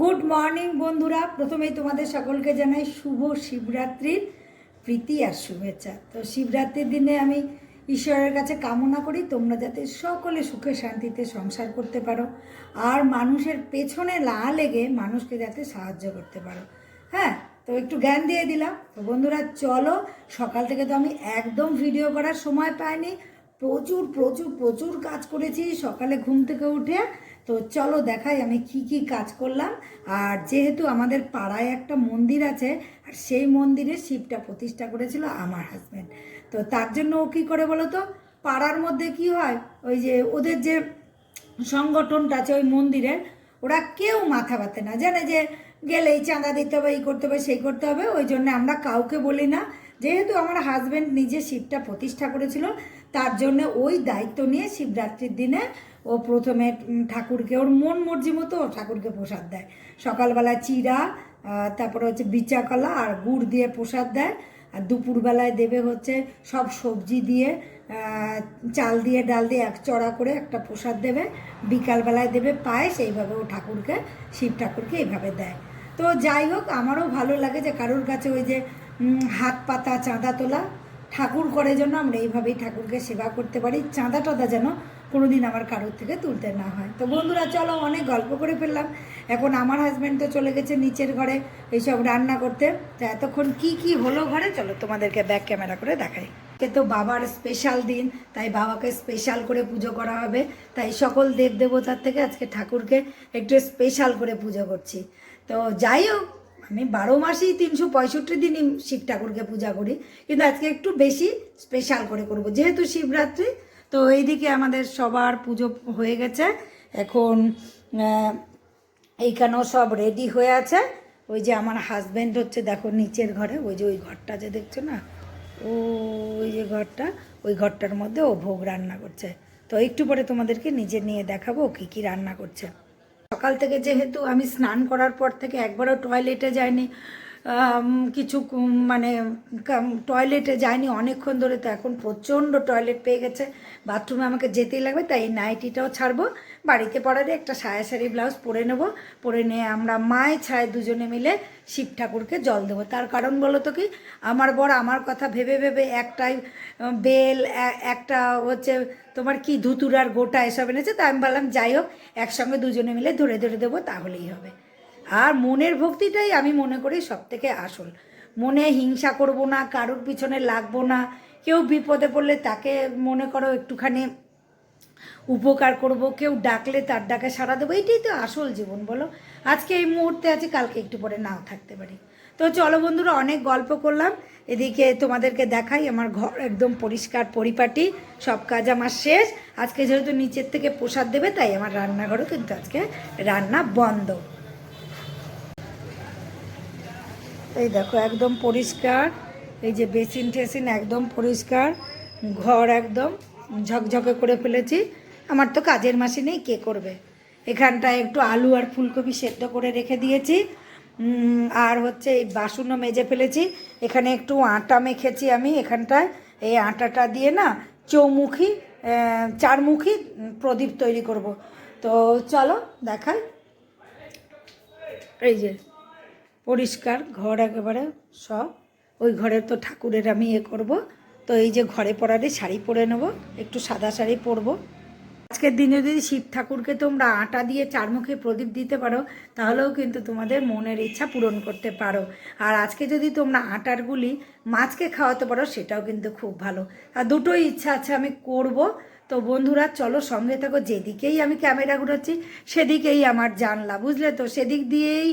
Good morning বন্ধুরা। প্রথমেই তোমাদের সকলকে জানাই শুভ শিবরাত্রির প্রীতি আর শুভেচ্ছা। তো শিবরাত্রির দিনে আমি ঈশ্বরের কাছে কামনা করি, তোমরা যাতে সকলে সুখে শান্তিতে সংসার করতে পারো আর মানুষের পেছনে না লেগে মানুষকে যাতে সাহায্য করতে পারো। হ্যাঁ তো একটু জ্ঞান দিয়ে দিলাম। তো বন্ধুরা, চলো, সকাল থেকে তো আমি একদম ভিডিও করার সময় পাইনি। প্রচুর প্রচুর প্রচুর কাজ করেছি। সকালে ঘুম থেকে উঠে তো চলো দেখাই আমি কি কি কাজ করলাম। আর যেহেতু আমাদের পাড়ায় একটা মন্দির আছে, আর সেই মন্দিরে শিবটা প্রতিষ্ঠা করেছিল আমার হাজব্যান্ড তো তার জন্য ও কী করে বলো তো, পাড়ার মধ্যে কি হয়, ওই যে ওদের যে সংগঠনটা আছে ওই মন্দিরের, ওরা কেউ মাথা ব্যথে না। জানে যে গেলেই চাঁদা দিতে হবে, এই করতে হবে, সেই করতে হবে, ওই জন্য আমরা কাউকে বলি না। যেহেতু আমার হাজব্যান্ড নিজে শিবটা প্রতিষ্ঠা করেছিল, তার জন্য ওই দায়িত্ব নিয়ে শিবরাত্রির দিনে ও প্রথমে ঠাকুরকে, ওর মন মর্জি মতো ঠাকুরকে প্রসাদ দেয়। সকালবেলা চিরা তারপরে হচ্ছে বিচা কলা আর গুড় দিয়ে প্রসাদ দেয়। আর দুপুরবেলায় দেবে হচ্ছে সব সবজি দিয়ে চাল দিয়ে, ডাল দিয়ে এক চড়া করে একটা প্রসাদ দেবে। বিকালবেলায় দেবে পায়েস, এইভাবে ও ঠাকুরকে, শিব ঠাকুরকে এইভাবে দেয়। তো যাই হোক, আমারও ভালো লাগে যে কারোর কাছে ওই যে হাত পাতা, চাঁদা তোলা ঠাকুর করে জন্য আমরা এইভাবেই ঠাকুরকে সেবা করতে পারি চাঁদা টাদা যেন কোনোদিন আমার কারোর থেকে তুলতে না হয়। তো বন্ধুরা, চলো অনেক গল্প করে ফেললাম। এখন আমার হাজব্যান্ড তো চলে গেছে নিচের ঘরে এইসব রান্না করতে। তো এতক্ষণ কি কি হলো ঘরে? চলো তোমাদেরকে ব্যাক ক্যামেরা করে দেখাই। আজকে তো বাবার স্পেশাল দিন, তাই বাবাকে স্পেশাল করে পুজো করা হবে। তাই সকল দেব দেবতার থেকে আজকে ঠাকুরকে একটু স্পেশাল করে পুজো করছি। তো যাই হোক আমি বারো মাসেই তিনশো পঁয়ষট্টি দিনই শিব ঠাকুরকে পূজা করি, কিন্তু আজকে একটু বেশি স্পেশাল করে করব। যেহেতু শিবরাত্রি, তো এইদিকে আমাদের সবার পুজো হয়ে গেছে। এখন এইখানেও সব রেডি হয়ে আছে। ওই যে আমার হাজব্যান্ড হচ্ছে, দেখো নিচের ঘরে, ওই যে ওই ঘরটা যে দেখছ না? ও ওই যে ঘরটা, ওই ঘরটার মধ্যে ও ভোগ রান্না করছে। তো একটু পরে তোমাদেরকে নিজে নিয়ে দেখাবো কী কী রান্না করছে। সকাল থেকে যেহেতু আমি স্নান করার পর থেকে একবারও টয়লেটে যাইনি কিছু মানে টয়লেটে যায়নি অনেকক্ষণ ধরে, তো এখন প্রচণ্ড টয়লেট পেয়ে গেছে। বাথরুমে আমাকে যেতেই লাগবে, তাই এই নাইটিটাও ছাড়বো। বাড়িতে পরারে একটা সায়া শাড়ি ব্লাউজ পরে নেব। পরে নিয়ে আমরা মায় ছায় দুজনে মিলে শিব ঠাকুরকে জল দেবো। তার কারণ বলো তো কি, আমার বর আমার কথা ভেবে ভেবে একটাই বেল একটা হচ্ছে তোমার কি ধুতুরার গোটা এসব এনেছে, তা আমি বললাম, যাই হোক, একসঙ্গে দুজনে মিলে ধরে ধরে দেবো, তাহলেই হবে। আর মনের ভক্তিটাই আমি মনে করি সব থেকে আসল। মনে হিংসা করব না, কারোর পিছনে লাগবো না। কেউ বিপদে পড়লে তাকে মনে করো একটুখানি উপকার করব, কেউ ডাকলে তার ডাকে সাড়া দেবো। এটাই তো আসল জীবন, বলো? আজকে এই মুহূর্তে আছি, কালকে একটু পরে নাও থাকতে পারি। তো চলো বন্ধুরা, অনেক গল্প করলাম। এদিকে তোমাদেরকে দেখাই, আমার ঘর একদম পরিষ্কার পরিপাটি, সব কাজ আমার শেষ। আজকে যেহেতু নিচের থেকে প্রসাদ দেবে, তাই আমার রান্নাঘরও কিন্তু আজকে রান্না বন্ধ। এই দেখো, একদম পরিষ্কার। এই যে বেসিন টেসিন একদম পরিষ্কার। ঘর একদম ঝকঝকে করে ফেলেছি। আমার তো কাজের মাসি নেই, কে করবে? এখানটায় একটু আলু আর ফুলকপি সেদ্ধ করে রেখে দিয়েছি। আর হচ্ছে এই বাসনও মেজে ফেলেছি। এখানে একটু আটা মেখেছি আমি এখানটায়। এই আটাটা দিয়ে না চৌমুখী চারমুখী প্রদীপ তৈরি করব। তো চলো দেখাই। এই যে পরিষ্কার, ঘর একেবারে সব ওই ঘরে তো ঠাকুরের আমি এ করব। তো এই যে ঘরে পরারে শাড়ি পরে নেব, একটু সাদা শাড়ি পরবো। আজকের দিনে যদি শিব ঠাকুরকে তোমরা আটা দিয়ে চারমুখে প্রদীপ দিতে পারো, তাহলেও কিন্তু তোমাদের মনের ইচ্ছা পূরণ করতে পারো। আর আজকে যদি তোমরা আটার গুলি মাছকে খাওয়াতে পারো, সেটাও কিন্তু খুব ভালো। আর দুটোই ইচ্ছা আছে আমি করব। তো বন্ধুরা, চলো সঙ্গে থাকো, যেদিকেই আমি ক্যামেরা ঘুরাচ্ছি, সেদিকেই আমার জানলা, বুঝলে তো? সেদিক দিয়েই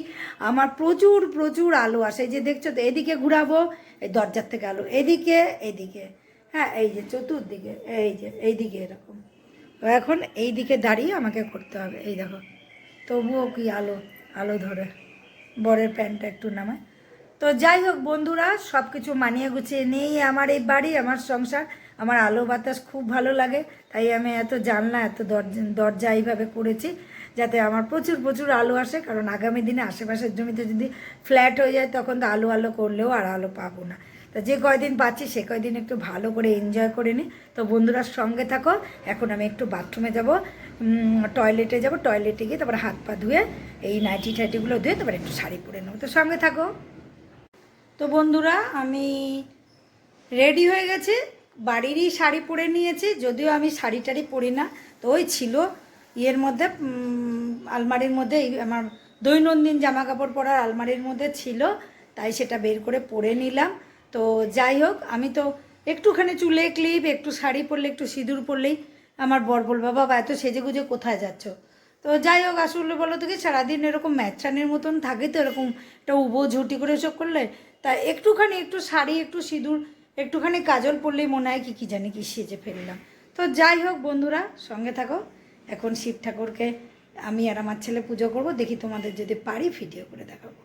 আমার প্রচুর প্রচুর আলো আসে। যে দেখছ তো, এদিকে ঘুরাবো, এই দরজার থেকে আলো, এদিকে এদিকে। হ্যাঁ এই যে চতুর্দিকে, এই যে, এইদিকে এরকম। ও এখন এই দিকে দাঁড়িয়ে আমাকে করতে হবে। এই দেখো, তবুও কি আলো আলো ধরে। বরের প্যান্টটা একটু নামায় তো যাই হোক বন্ধুরা সব কিছু মানিয়ে গুছিয়ে নেই আমার এই বাড়ি, আমার সংসার, আমার আলো বাতাস খুব ভালো লাগে। তাই আমি এত জানলা, এত দরজা দরজা এইভাবে করেছি যাতে আমার প্রচুর প্রচুর আলো আসে। কারণ আগামী দিনে আশেপাশের জমিতে যদি ফ্ল্যাট হয়ে যায়, তখন তো আলো আলো করলেও আর আলো পাবো না। তা যে কয়দিন পাচ্ছি, সে কয়দিন একটু ভালো করে এনজয় করে নিই তো বন্ধুরার সঙ্গে থাকো, এখন আমি একটু বাথরুমে যাব টয়লেটে যাব। টয়লেটে গিয়ে তারপরে হাত পা ধুয়ে, এই নাইটি টাইটিগুলো ধুয়ে তারপরে একটু শাড়ি পরে নেব। তো সঙ্গে থাকো। তো বন্ধুরা, আমি রেডি হয়ে গেছি। বাড়িরই শাড়ি পরে নিয়েছি, যদিও আমি শাড়ি টাড়ি পরি না, তো ওই ছিল। ইয়ের মধ্যে আলমারির মধ্যে আমার দৈনন্দিন জামা কাপড় পরার আলমারির মধ্যে ছিল, তাই সেটা বের করে পরে নিলাম। তো যাই হোক, আমি তো একটুখানি চুলে ক্লিপ, একটু শাড়ি পরলে, একটু সিঁদুর পরলেই আমার বর বলবা, বাবা, এত সেজে গুজে কোথায় যাচ্ছ? তো যাই হোক, আসলে বলো তো কি, সারাদিন এরকম ম্যাচানের মতন থাকে তো, এরকম একটা উবো ঝুটি করে এসব করলে, তা একটুখানি একটু শাড়ি, একটু সিঁদুর একটুখানি কাজল পড়লেই মনে হয় কি কী জানি কি সেজে ফেললাম। তো যাই হোক বন্ধুরা, সঙ্গে থাকো। এখন শিব ঠাকুরকে আমি আর আমার ছেলে পুজো করব, দেখি তোমাদের যদি পারি ভিডিও করে দেখাবো।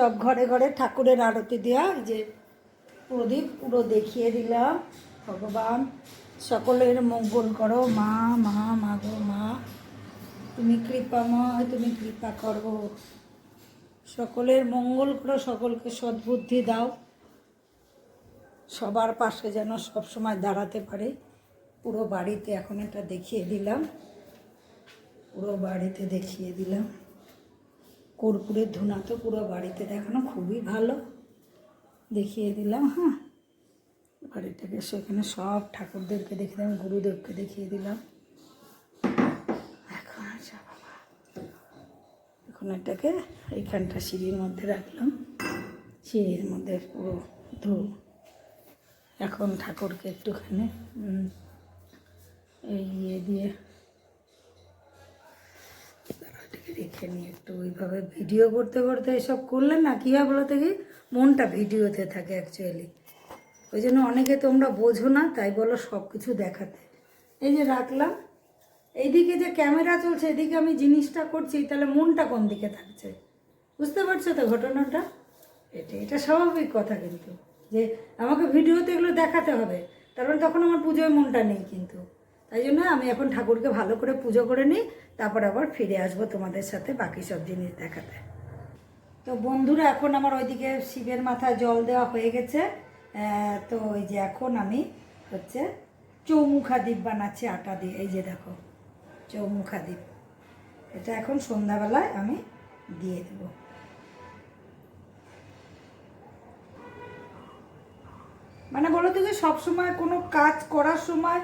সব ঘরে ঘরে ঠাকুরের আরতি দেওয়া যে প্রদীপ পুরো দেখিয়ে দিলাম। ভগবান, সকলের মঙ্গল করো। মা মা মা গো, মা। তুমি কৃপাময়, তুমি কৃপা করো। সকলের মঙ্গল করো, সকলকে সদ্বুদ্ধি দাও। সবার পাশে যেন সব সময় দাঁড়াতে পারে। পুরো বাড়িতে এখন এটা দেখিয়ে দিলাম। পুরো বাড়িতে দেখিয়ে দিলাম। কর্পূরের ধুনা তো পুরো বাড়িতে দেখানো খুবই ভালো। দেখিয়ে দিলাম হ্যাঁ। বাড়িটাকে সেখানে সব ঠাকুরদেরকে দেখিয়ে দিলাম, গুরুদেবকে দেখিয়ে দিলাম। এখন আচ্ছা বাবা। এখন এটাকে এইখানটা সিঁড়ির মধ্যে রাখলাম। সিঁড়ির মধ্যে পুরো ধু। এখন ঠাকুরকে একটুখানি এই ইয়ে দিয়ে রেখে নিয়ে একটু ওইভাবে ভিডিও করতে করতে এসব করলে না, কী হয় বলো দেখি? মনটা ভিডিওতে থাকে অ্যাকচুয়ালি ওই জন্য অনেকে তোমরা বোঝো না, তাই বলো সব কিছু দেখাতে। এই যে রাখলাম। এইদিকে যে ক্যামেরা চলছে, এদিকে আমি জিনিসটা করছি, তাহলে মনটা কোন দিকে থাকছে? বুঝতে পারছ তো ঘটনাটা? এটা এটা স্বাভাবিক কথা কিন্তু। যে আমাকে ভিডিওতে এগুলো দেখাতে হবে কারণ তখন আমার পুজোয় মনটা নেই কিন্তু। তাই জন্য আমি এখন ঠাকুরকে ভালো করে পুজো করে নিই, তারপর আবার ফিরে আসব তোমাদের সাথে বাকি সব জিনিস দেখাতে। তো বন্ধুরা, এখন আমার ওইদিকে শিবের মাথায় জল দেওয়া হয়ে গেছে। তো ওই যে এখন আমি হচ্ছে চৌমুখা দ্বীপ বানাচ্ছি আটা দিয়ে। এই যে দেখো, চৌমুখা দ্বীপ। এটা এখন সন্ধ্যাবেলায় আমি দিয়ে দেবো। মানে বলো তো যে সবসময় কোনো কাজ করার সময়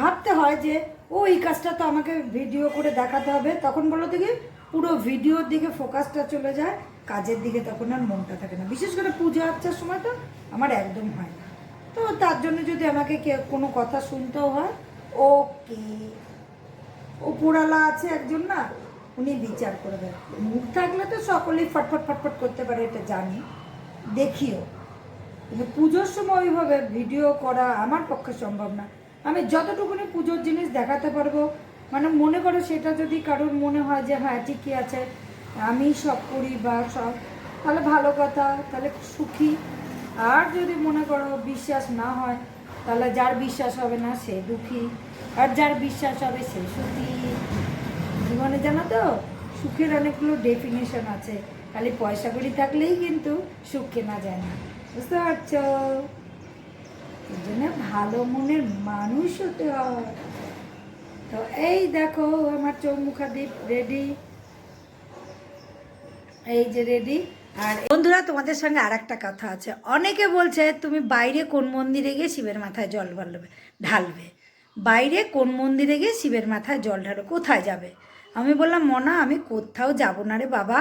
ভাবতে হয় যে, ও এই কাজটা তো আমাকে ভিডিও করে দেখাতে হবে। তখন বলো দেখি, পুরো ভিডিওর দিকে ফোকাসটা চলে যায়, কাজের দিকে তখন আর মনটা থাকে না। বিশেষ করে পুজো আচ্ছার সময় তো আমার একদম হয় না। তো তার জন্য যদি আমাকে কোনো কথা শুনতেও হয়, ওকে। ওপরালা আছে একজন না, উনি বিচার করে দেয়। মুখ থাকলে তো সকলেই ফটফট ফটফট করতে পারে, এটা জানি। দেখিও। কিন্তু পুজোর সময় ওইভাবে ভিডিও করা আমার পক্ষে সম্ভব না। আমি যতটুকুনি পুজোর জিনিস দেখাতে পারব মানে মনে করো সেটা যদি কারোর মনে হয় যে হ্যাঁ ঠিকই আছে আমি সব করি বা সব, তাহলে ভালো কথা, তাহলে সুখী। আর যদি মনে করো বিশ্বাস না হয়, তাহলে যার বিশ্বাস হবে না সে দুঃখী, আর যার বিশ্বাস হবে সে সুখী। জীবনে জানো তো, সুখের অনেকগুলো ডেফিনেশন আছে, খালি পয়সা করি থাকলেই কিন্তু সুখ কেনা যায় না বুঝতে পারছ? এই জন্য ভালো মনের মানুষ হতে হয়। তো এই দেখো, আমার চৌমুখা দ্বীপ রেডি এই যে রেডি আর বন্ধুরা, তোমাদের সঙ্গে আর একটা কথা আছে। অনেকে বলছে, তুমি বাইরে কোন মন্দিরে গিয়ে শিবের মাথায় জল ঢালবে ঢালবে। বাইরে কোন মন্দিরে গিয়ে শিবের মাথায় জল ঢালো? কোথায় যাবে? আমি বললাম, মনা, আমি কোথাও যাব না রে বাবা।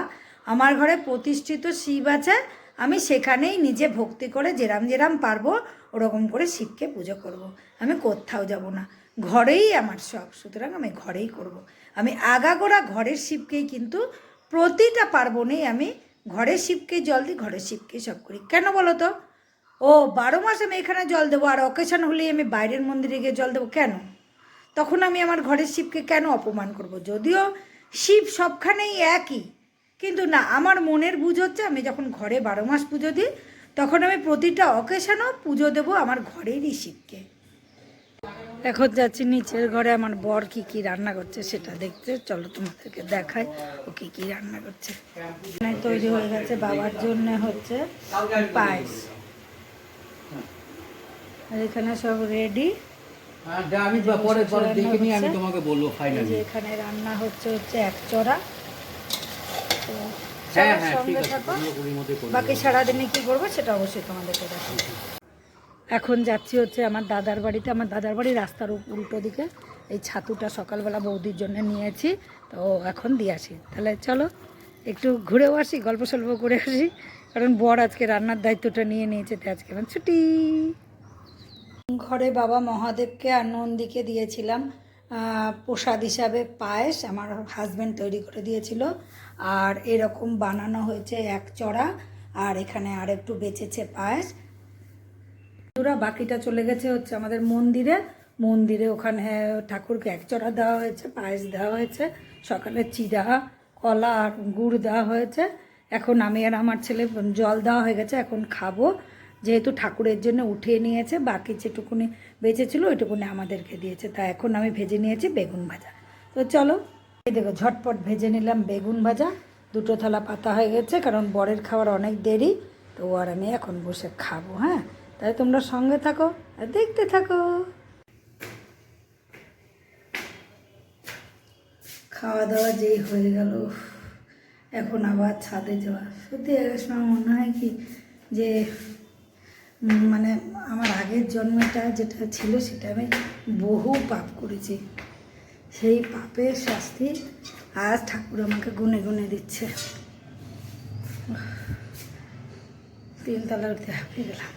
আমার ঘরে প্রতিষ্ঠিত শিব আছে আমি সেখানেই নিজে ভক্তি করে যেরাম যেরাম পারব, ওরকম করে শিবকে পুজো করব। আমি কোথাও যাব না। ঘরেই আমার সব। সুতরাং আমি ঘরেই করব। আমি আগাগোড়া ঘরের শিবকেই কিন্তু প্রতিটা পার্বণেই আমি ঘরের শিবকেই জল দিই, ঘরের শিবকেই সব করি। কেন বলো তো? ও, বারো মাস আমি এখানে জল দেবো আর অকেশন হলেই আমি বাইরের মন্দিরে গিয়ে জল দেবো কেন? তখন আমি আমার ঘরের শিবকে কেন অপমান করব? যদিও শিব সবখানেই একই। কিন্তু না আমার মনের বুঝ হচ্ছে আমি যখন ঘরে বারো মাস পুজো দিই তখন আমি প্রতিটা অকেশনও পুজো দেবো আমার ঘরেরই শিবকে এখন যাচ্ছি নিচের ঘরে আমার বর কি কি রান্না করছে সেটা দেখতে। চলো তোমাদেরকে দেখাই ও কি কি রান্না করছে। তৈরি হয়ে গেছে বাবার জন্য হচ্ছে পায়েস। আর এখানে সব রেডি হ্যাঁ, আমি পরে দেখে নিয়ে আমি তোমাকে বলব ফাইনালি এখানে রান্না হচ্ছে হচ্ছে এক চড়া তো হ্যাঁ চলো হ্যাঁ ঠিক সঙ্গে থাকো। পুরোপুরির মধ্যে করে বাকি সারাদিনে কি করব সেটা অবশ্যই তোমাদেরকে দেখাবো। এখন যাচ্ছি হচ্ছে আমার দাদার বাড়িতে আমার দাদার বাড়ি রাস্তার উল্টো দিকে। এই ছাতুটা সকালবেলা বৌদির জন্য নিয়েছি তো এখন দিয়ে আসি। তাহলে চলো একটু ঘুরেও আসি গল্প সল্প করে আসি। কারণ বর আজকে রান্নার দায়িত্বটা নিয়ে নিয়েছে তো আজকে আমার ছুটি। ঘরে বাবা মহাদেবকে আর নন্দীকে দিয়েছিলাম প্রসাদ হিসাবে পায়েস আমার হাজব্যান্ড তৈরি করে দিয়েছিল। আর এরকম বানানো হয়েছে এক চড়া, আর এখানে আর একটু বেঁচেছে পায়েস। বন্ধুরা, বাকিটা চলে গেছে হচ্ছে আমাদের মন্দিরে। মন্দিরে ওখানে ঠাকুরকে এক চড়া দেওয়া হয়েছে, পায়েস দেওয়া হয়েছে, সকালে চিরা কলা আর গুড় দেওয়া হয়েছে। এখন আমি আর আমার ছেলে জল দেওয়া হয়ে গেছে, এখন খাব। যেহেতু ঠাকুরের জন্য উঠিয়ে নিয়েছে, বাকি যেটুকুনি বেঁচেছিল ওইটুকুনি আমাদেরকে দিয়েছে। তা এখন আমি ভেজে নিয়েছি বেগুন ভাজা। তো চলো এই দেখো, ঝটপট ভেজে নিলাম বেগুন ভাজা। দুটো থালা পাতা হয়ে গেছে, কারণ বরের খাবার অনেক দেরি, তো আর আমি এখন বসে খাব হ্যাঁ? তাই তোমরা সঙ্গে থাকো আর দেখতে থাকো। খাওয়া দাওয়া যেই হয়ে গেল এখন আবার ছাদে যাওয়া। সত্যি এক সময় মনে হয় কি যে মানে আমার আগের জন্মটা যেটা ছিল সেটা আমি বহু পাপ করেছি। সেই পাপের শাস্তি আজ ঠাকুর আমাকে গুনে গুনে দিচ্ছে। তিনতলা উঠতে হাঁপিয়ে গেলাম।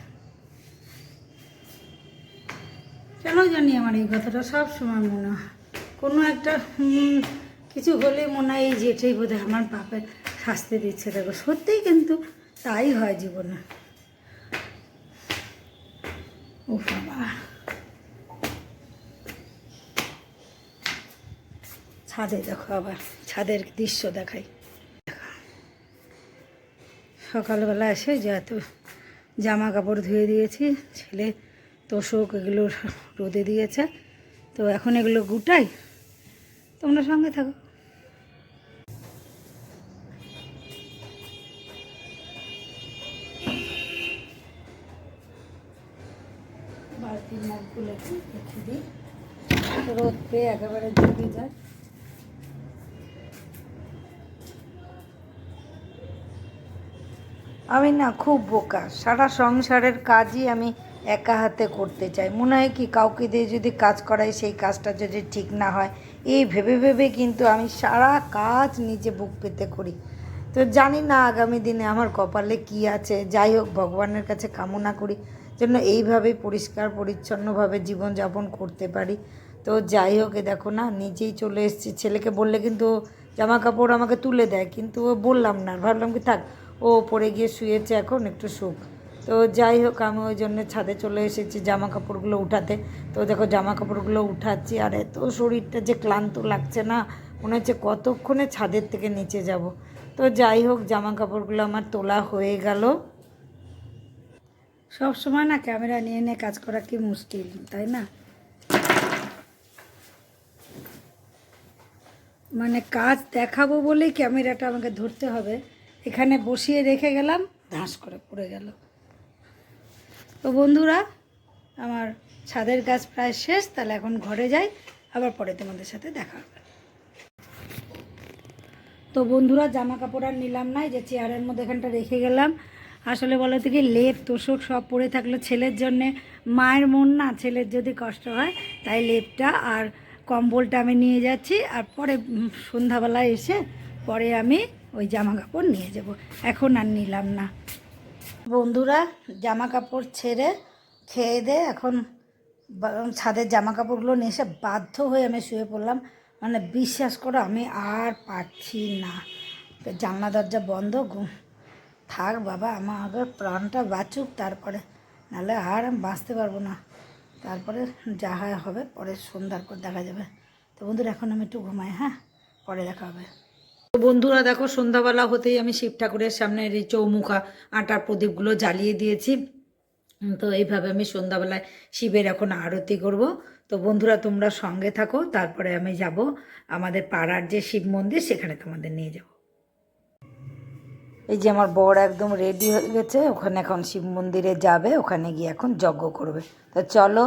কেন জানি আমার এই কথাটা সব সময় মনে হয়। কোনো একটা কিছু হলে মনে হয় এই যেটাই বোধ হয় আমার পাপের শাস্তি দিচ্ছে। দেখো, সত্যিই কিন্তু তাই হয় জীবনে। ও বাবা। ছাদে, দেখো আবার ছাদের দৃশ্য দেখাই। সকালবেলা এসে যে এত জামা কাপড় ধুয়ে দিয়েছি, ছেলে তোষক এগুলো রোদে দিয়েছে, তো এখন এগুলো গুটাই। তোমরা সঙ্গে থাকো। দিই। রোদ পেয়ে একেবারে জমে যায়। আমি না খুব বোকা। সারা সংসারের কাজই আমি একা হাতে করতে চাই। মনে হয় কি, কাউকে দিয়ে যদি কাজ করাই, সেই কাজটা যদি ঠিক না হয়, এই ভেবে ভেবে কিন্তু আমি সারা কাজ নিজে বুক পেতে করি। তো জানি না আগামী দিনে আমার কপালে কি আছে। যাই হোক, ভগবানের কাছে কামনা করি যেন এইভাবেই পরিষ্কার, পরিচ্ছন্নভাবে জীবনযাপন করতে পারি। তো যাই হোক, এ দেখো না, নিজেই চলে এসেছি। ছেলেকে বললে কিন্তু জামা কাপড় আমাকে তুলে দেয়, কিন্তু বললাম না। ভাবলাম কি, থাক ও পরে গিয়ে শুয়েছে এখন, একটু সুখ তো যাই হোক, আমি ওই জন্য ছাদে চলে এসেছি জামা কাপড়গুলো উঠাতে। তো দেখো জামা কাপড়গুলো উঠাচ্ছি আর এত শরীরটা যে ক্লান্ত লাগছে না, মনে হচ্ছে কতক্ষণে ছাদের থেকে নিচে যাব। তো যাই হোক জামা কাপড়গুলো আমার তোলা হয়ে গেল। সব সময় না ক্যামেরা নিয়ে নিয়ে কাজ করা কি মুশকিল, তাই না? মানে কাজ দেখাবো বলেই ক্যামেরাটা আমাকে ধরতে হবে। এখানে বসিয়ে রেখে গেলাম, ধাঁস করে পড়ে গেল। তো বন্ধুরা, আমার ছাদের কাজ প্রায় শেষ, তাহলে এখন ঘরে যাই, আবার পরে তোমাদের সাথে দেখা হবে। তো বন্ধুরা জামা কাপড় আর নিলাম না, এই যে চেয়ারের মধ্যে এখানটা রেখে গেলাম। আসলে বলো থেকে লেপ, তোষক সব পরে থাকলে ছেলের জন্যে। মায়ের মন না, ছেলের যদি কষ্ট হয়, তাই লেপটা আর কম্বলটা আমি নিয়ে যাচ্ছি, আর পরে সন্ধ্যাবেলায় এসে পরে আমি ওই জামা কাপড় নিয়ে যাব। এখন আর নিলাম না। বন্ধুরা জামা কাপড় ছেড়ে খেয়ে দে। এখন ছাদের জামা কাপড়গুলো নিয়ে এসে বাধ্য হয়ে আমি শুয়ে পড়লাম। মানে বিশ্বাস করো, আমি আর পারছি না। জানলা দরজা বন্ধ, ঘুম। থাক বাবা আমার আগে প্রাণটা বাঁচুক তারপরে। নাহলে আর বাঁচতে পারব না। তারপরে যা হয় হবে, পরে সন্ধ্যার পর দেখা যাবে। তো বন্ধুরা, এখন আমি একটু ঘুমাই হ্যাঁ? পরে দেখা হবে। বন্ধুরা দেখো, সন্ধ্যাবেলা হতেই আমি শিব ঠাকুরের সামনে এই চৌমুখা আটার প্রদীপগুলো জ্বালিয়ে দিয়েছি। তো এইভাবে আমি সন্ধ্যাবেলায় শিবের এখন আরতি করব। তো বন্ধুরা, তোমরা সঙ্গে থাকো, তারপরে আমি যাব আমাদের পাড়ার যে শিব মন্দির, সেখানে তোমাদের নিয়ে যাব। এই যে আমার বর একদম রেডি হয়ে গেছে, ওখানে এখন শিব মন্দিরে যাবে, ওখানে গিয়ে এখন যজ্ঞ করবে। তো চলো।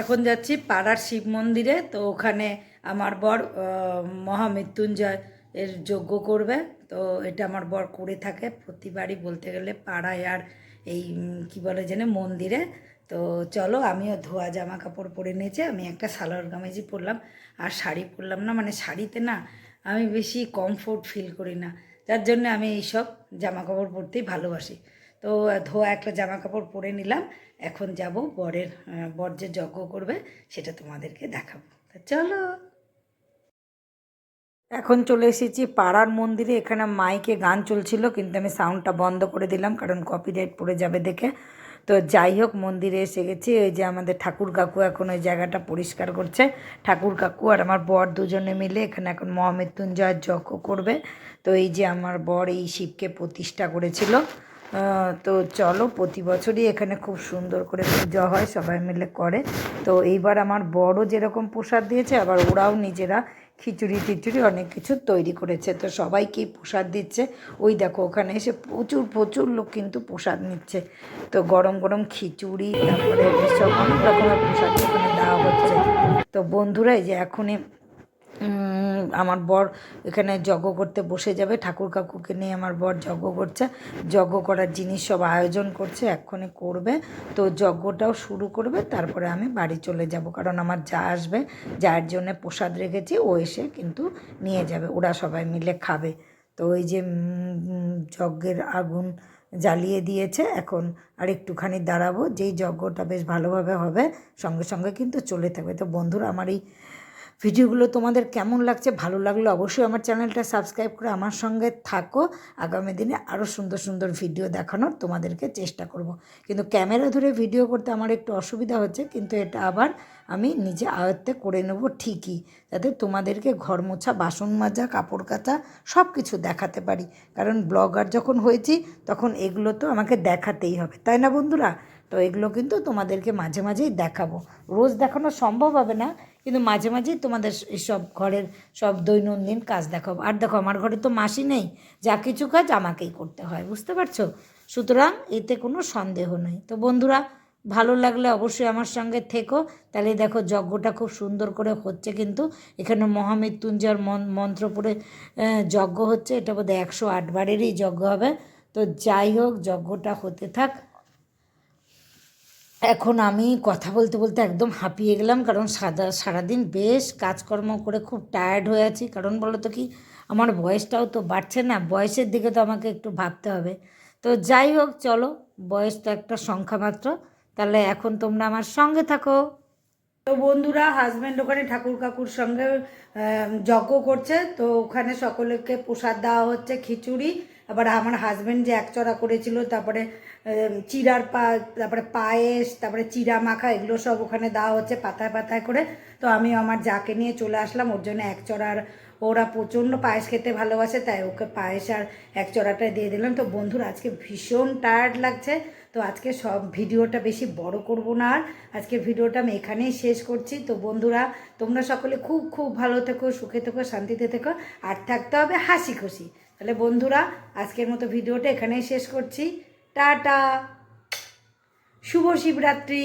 এখন যাচ্ছি পাড়ার শিব মন্দিরে, তো ওখানে আমার বর মহামৃত্যুঞ্জয় এর যজ্ঞ করবে। তো এটা আমার বর করে থাকে প্রতিবারই বলতে গেলে পাড়ায় আর এই কি বলে যেন, মন্দিরে। তো চলো আমিও ধোয়া জামা কাপড় পরে নিয়েছি আমি একটা সালোয়ার কামিজি পরলাম। আর শাড়ি পরলাম না মানে শাড়িতে না আমি বেশি কমফোর্ট ফিল করি না। যার জন্য আমি এইসব জামা কাপড় পরতেই ভালোবাসি। তো ধোয়া একটা জামা কাপড় পরে নিলাম। এখন যাব বরের বর যে যজ্ঞ করবে সেটা তোমাদেরকে দেখাবো। তা চলো। এখন চলে এসেছি পাড়ার মন্দিরে। এখানে মাইকে গান চলছিল, কিন্তু আমি সাউন্ডটা বন্ধ করে দিলাম, কারণ কপিরাইট পড়ে যাবে দেখে। তো যাই হোক, মন্দিরে এসে গেছি। ওই যে আমাদের ঠাকুর কাকু এখন ওই জায়গাটা পরিষ্কার করছে। ঠাকুর কাকু আর আমার বর দুজনে মিলে এখানে এখন মহামৃত্যুঞ্জয়ের যজ্ঞ করবে। তো এই যে আমার বর এই শিবকে প্রতিষ্ঠা করেছিল। তো চলো, প্রতি বছরই এখানে খুব সুন্দর করে পুজো হয়, সবাই মিলে করে। তো এইবার আমার বড় যেরকম প্রসাদ দিয়েছে, আবার ওরাও নিজেরা খিচুড়ি টিচুড়ি অনেক কিছু তৈরি করেছে। তো সবাইকেই প্রসাদ দিচ্ছে। ওই দেখো, ওখানে এসে প্রচুর প্রচুর লোক কিন্তু প্রসাদ নিচ্ছে। তো গরম গরম খিচুড়ি, তারপরে এসব অনেক রকমের প্রসাদ ওখানে দেওয়া হচ্ছে। তো বন্ধুরা, এই যে এখনই আমার বর এখানে যজ্ঞ করতে বসে যাবে। ঠাকুর কাকুকে নিয়ে আমার বর যজ্ঞ করছে। যজ্ঞ করার জিনিস সব আয়োজন করছে, এক্ষুনি করবে। তো যজ্ঞটাও শুরু করবে, তারপরে আমি বাড়ি চলে যাব। কারণ আমার যা আসবে, যার জন্য প্রসাদ রেখেছি, ও এসে কিন্তু নিয়ে যাবে। ওরা সবাই মিলে খাবে। তো ওই যে যজ্ঞের আগুন জ্বালিয়ে দিয়েছে, এখন আর একটুখানি দাঁড়াবো। যেই যজ্ঞটা বেশ ভালোভাবে হবে, সঙ্গে সঙ্গে কিন্তু চলে থাকবে। তো বন্ধুরা, আমার এই ভিডিওগুলো তোমাদের কেমন লাগছে, ভালো লাগলে অবশ্যই আমার চ্যানেলটা সাবস্ক্রাইব করে আমার সঙ্গে থাকো। আগামী দিনে আরও সুন্দর সুন্দর ভিডিও দেখানোর তোমাদেরকে চেষ্টা করব। কিন্তু ক্যামেরা ধরে ভিডিও করতে আমার একটু অসুবিধা হচ্ছে, কিন্তু এটা আবার আমি নিজে আয়ত্তে করে নেব ঠিকই, যাতে তোমাদেরকে ঘর মোছা, বাসন মাজা, কাপড় কাচা সব কিছু দেখাতে পারি। কারণ ব্লগার যখন হয়েছি, তখন এগুলো তো আমাকে দেখাতেই হবে, তাই না বন্ধুরা? তো এগুলো কিন্তু তোমাদেরকে মাঝে মাঝেই দেখাবো। রোজ দেখানো সম্ভব হবে না কিন্তু মাঝে মাঝেই তোমাদের সব ঘরের সব দৈনন্দিন কাজ দেখাবো আর দেখো, আমার ঘরে তো মাসি নেই। যা কিছু কাজ আমাকেই করতে হয়, বুঝতে পারছ? সুতরাং এতে কোনো সন্দেহ নেই। তো বন্ধুরা, ভালো লাগলে অবশ্যই আমার সঙ্গে থেকো। তাহলে দেখো, যজ্ঞটা খুব সুন্দর করে হচ্ছে কিন্তু এখানে মহামৃত্যুঞ্জয়ের মন- মন্ত্র পড়ে যজ্ঞ হচ্ছে। এটা বোধহয় একশো আট বারেরই যজ্ঞ হবে। তো যাই হোক, যজ্ঞটা হতে থাক। এখন আমি কথা বলতে বলতে একদম হাঁপিয়ে গেলাম, কারণ সাদা, সারাদিন বেশ কাজকর্ম করে খুব টায়ার্ড হয়ে আছি। কারণ বলো তো কি, আমার বয়সটাও তো বাড়ছে না, বয়সের দিকে তো আমাকে একটু ভাবতে হবে। তো যাই হোক, চলো, বয়স তো একটা সংখ্যা মাত্র, তাহলে এখন তোমরা আমার সঙ্গে থাকো। তো বন্ধুরা হাজব্যান্ড ওখানে ঠাকুর কাকুর সঙ্গে যজ্ঞ করছে, তো ওখানে সকলকে প্রসাদ দেওয়া হচ্ছে, খিচুড়ি আবার আমার হাজব্যান্ড যে একচড়া করেছিল, তারপরে চিড়ার পা, তারপরে পায়েস, তারপরে চিড়া মাখা, এগুলো সব ওখানে দেওয়া হচ্ছে পাতায় পাতায় করে। তো আমি আমার যাকে নিয়ে চলে আসলাম, ওর জন্য একচড়ার, ওরা প্রচণ্ড পায়েস খেতে ভালোবাসে, তাই ওকে পায়েস আর এক চড়াটাই দিয়ে দিলাম। তো বন্ধুরা, আজকে ভীষণ টায়ার্ড লাগছে, তো আজকে সব ভিডিওটা বেশি বড় করব না আর। আজকে ভিডিওটা আমি এখানেই শেষ করছি। তো বন্ধুরা, তোমরা সকলে খুব খুব ভালো থেকো, সুখে থেকো, শান্তিতে থেকো, আর থাকতে হবে হাসি খুশি। তাহলে বন্ধুরা আজকের মতো ভিডিওটা এখানেই শেষ করছি। টাটা! শুভ শিবরাত্রি!